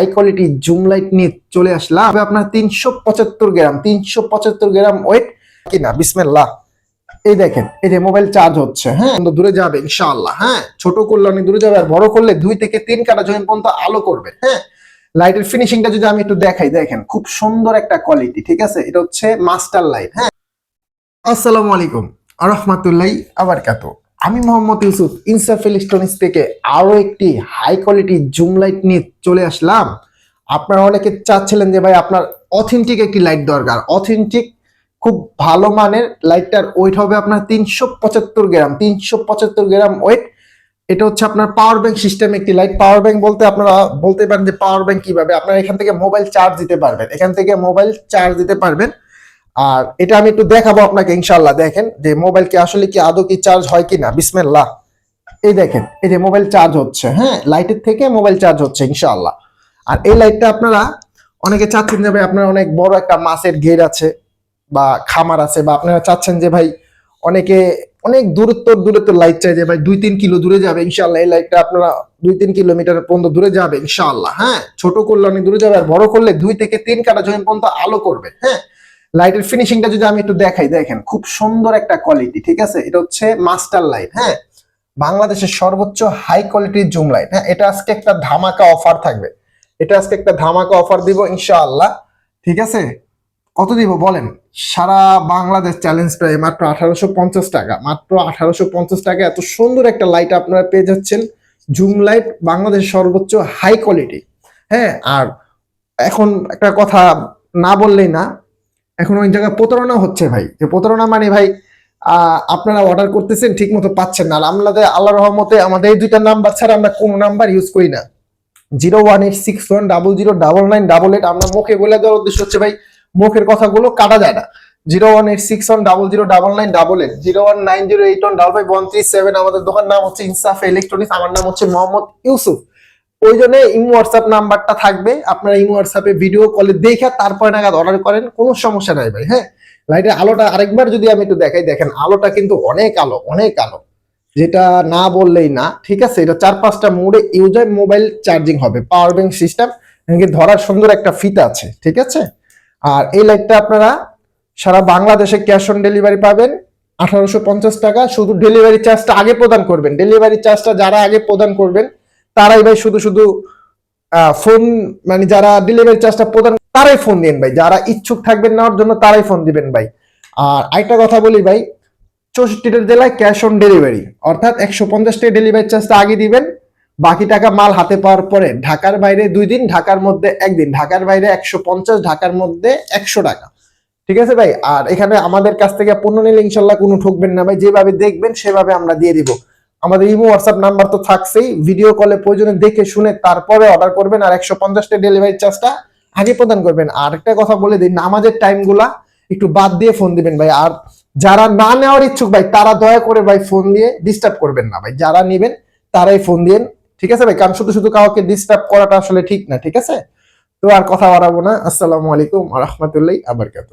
High quality zoom light নিয়ে চলে আসলাম। আপনার তিনশো পঁচাত্তর গ্রাম, তিনশো পঁচাত্তর গ্রাম ওয়েট কিনা? বিসমেল্লাহ। এই দেখেন, এই যে মোবাইল চার্জ হচ্ছে হ্যাঁ? দূরে যাবে, ইনশাআল্লাহ হ্যাঁ? ছোট করলে অনেক দূরে যাবে, আর বড় করলে দুই থেকে তিন কাটা জমিন পর্যন্ত আলো করবে হ্যাঁ? লাইটের ফিনিশিংটা যদি আমি একটু দেখাই, দেখেন, খুব সুন্দর একটা কোয়ালিটি ঠিক আছে? এটা হচ্ছে মাস্টার লাইট হ্যাঁ? আসসালামু আলাইকুম রহমাতুল্লাহ আবার কাত আমি মোহাম্মদ ইউসুফ, ইনসাফ ইলেকট্রনিক্স থেকে আরও একটি হাই কোয়ালিটি জুম লাইট নিয়ে চলে আসলাম। আপনারা অনেকে চাচ্ছিলেন যে, ভাই, আপনার অথেন্টিক একটি লাইট দরকার। অথেন্টিক খুব ভালো মানের লাইটটার ওয়েট হবে আপনার তিনশো পঁচাত্তর গ্রাম। তিনশো পঁচাত্তর গ্রাম ওয়েট এটা হচ্ছে আপনার পাওয়ার ব্যাংক সিস্টেম একটি লাইট পাওয়ার ব্যাংক বলতে আপনারা বলতে পারেন যে পাওয়ার ব্যাংক কীভাবে? আপনারা এখান থেকে মোবাইল চার্জ দিতে পারবেন। এখান থেকে মোবাইল চার্জ দিতে পারবেন। আর এটা আমি একটু দেখাবো আপনাকে ইনশাল্লাহ দেখেন, যে মোবাইল কি আসলে কি আদৌ কি চার্জ হয় কিনা? বিসমেল্লাহ। এই দেখেন, এই যে মোবাইল চার্জ হচ্ছে হ্যাঁ? লাইটের থেকে মোবাইল চার্জ হচ্ছে, ইনশাআল্লাহ। আর এই লাইটটা আপনারা, অনেকে চাচ্ছেন যে ভাই আপনার অনেক বড় একটা মাছের ঘের আছে বা খামার আছে, বা আপনারা চাচ্ছেন যে ভাই অনেকে অনেক দূরত্ব দূরত্ব লাইট চাই যে ভাই দুই তিন কিলো দূরে যাবে, ইনশাআল্লাহ। এই লাইটটা আপনারা দুই তিন কিলোমিটার পর্যন্ত দূরে যাবে, ইনশাআল্লাহ হ্যাঁ? ছোট করলে অনেক দূরে যাবে, আর বড় করলে দুই থেকে তিন কাটা জমিন পর্যন্ত আলো করবে হ্যাঁ? লাইটের ফিনিশিংটা যদি আমি একটু দেখাই, দেখেন, খুব সুন্দর একটা কোয়ালিটি ঠিক আছে? এটা হচ্ছে মাস্টার লাইট হ্যাঁ? বাংলাদেশের সর্বোচ্চ হাই কোয়ালিটির জুম লাইট হ্যাঁ? এটা আজকে একটা ধামাকা অফার থাকবে। এটা আজকে একটা ধামাকা অফার দিব, ইনশাআল্লাহ। ঠিক আছে? কত দিব বলেন? সারা বাংলাদেশ চ্যালেঞ্জ প্রায় মাত্র আঠারোশো পঞ্চাশ টাকা। মাত্র আঠারোশো পঞ্চাশ টাকা, এত সুন্দর একটা লাইট আপনারা পেয়ে যাচ্ছেন। জুম লাইট বাংলাদেশের সর্বোচ্চ হাই কোয়ালিটি হ্যাঁ? আর এখন একটা কথা না বললেই না এখন ওই জায়গায় প্রতারণা হচ্ছে ভাই। যে প্রতারণা মানে ভাই আপনারা অর্ডার করতেছেন ঠিক মতো পাচ্ছেন না। আমাদের আল্লাহ রহমতে আমাদের এই দুইটা নাম্বার ছাড়া আমরা কোনো নাম্বার ইউজ করি না। Zero one eight six one double zero double nine double eight আমরা মুখে বলে দেওয়ার উদ্দেশ্য হচ্ছে ভাই, মুখের কথাগুলো কাটা যায় না। Zero one eight six one double zero double nine double eight, zero one nine zero eight one double five one three seven আমাদের দোকান নাম হচ্ছে ইনসাফ ইলেকট্রনিক্স, আমার নাম হচ্ছে মোহাম্মদ ইউসুফ। ওই জন্য ইমো হোয়াটসঅ্যাপ নাম্বারটা থাকবে। আপনারা ইমো হোয়াটসঅ্যাপে ভিডিও কলে দেখে তারপরে নাগাদ অর্ডার করেন, কোনো সমস্যা নাই ভাই হ্যাঁ? লাইটের আলোটা আরেকবার যদি আমি একটু দেখাই, দেখেন আলোটা কিন্তু অনেক আলো অনেক আলো। যেটা না বললেই না, ঠিক আছে? এটা চার পাঁচটা মোডে ইউজ হয় মোবাইল চার্জিং হবে পাওয়ার ব্যাংক সিস্টেম ধরার সুন্দর একটা ফিতা আছে, ঠিক আছে? আর এই লাইটটা আপনারা সারা বাংলাদেশে ক্যাশ অন ডেলিভারি পাবেন, আঠারোশো পঞ্চাশ টাকা। শুধু ডেলিভারি চার্জটা আগে প্রদান করবেন। ডেলিভারি চার্জটা যারা আগে প্রদান করবেন তারাই ভাই শুধু শুধু ফোন মানে যারা ডেলিভারি চার্জটা প্রদান তারাই ফোন দিন ভাই। যারা ইচ্ছুক থাকবেন নেওয়ার জন্য তারাই ফোন দিবেন ভাই। আর আরেকটা কথা বলি ভাই, চৌষট্টিটা জেলায় ক্যাশ অন ডেলিভারি অর্থাৎ একশো পঞ্চাশ টাকা ডেলিভারি চার্জটা আগে দিবেন। বাকি টাকা মাল হাতে পাওয়ার পরে, ঢাকার বাইরে দুই দিন, ঢাকার মধ্যে একদিন, ঢাকার বাইরে একশো পঞ্চাশ, ঢাকার মধ্যে একশো টাকা। ঠিক আছে ভাই? আর এখানে আমাদের কাছ থেকে পণ্য নিলে ইনশাল্লাহ কোনো ঠকবেন না ভাই, যেভাবে দেখবেন সেভাবে আমরা দিয়ে দিব। আমাদের ইমো হোয়াটসঅ্যাপ নাম্বার তো থাকছেই। ভিডিও কলে প্রয়োজনে দেখে শুনে তারপরে অর্ডার করবেন আর একশো পঞ্চাশটা ডেলিভারি চার্জটা আগে প্রদান করবেন। আর একটা কথা বলে দিই, নামাজের টাইমগুলা একটু বাদ দিয়ে ফোন দিবেন ভাই। আর যারা না নেওয়ার ইচ্ছুক ভাই, তারা দয়া করে ভাই ফোন দিয়ে ডিস্টার্ব করবেন না ভাই। যারা নেবেন, তারাই ফোন দিন ঠিক আছে ভাই? কারণ শুধু শুধু কাউকে ডিস্টার্ব করাটা আসলে ঠিক না, ঠিক আছে? তো আর কথা বাড়াবো না। আসসালামু আলাইকুম রহমতুল্লাহ আবরকাত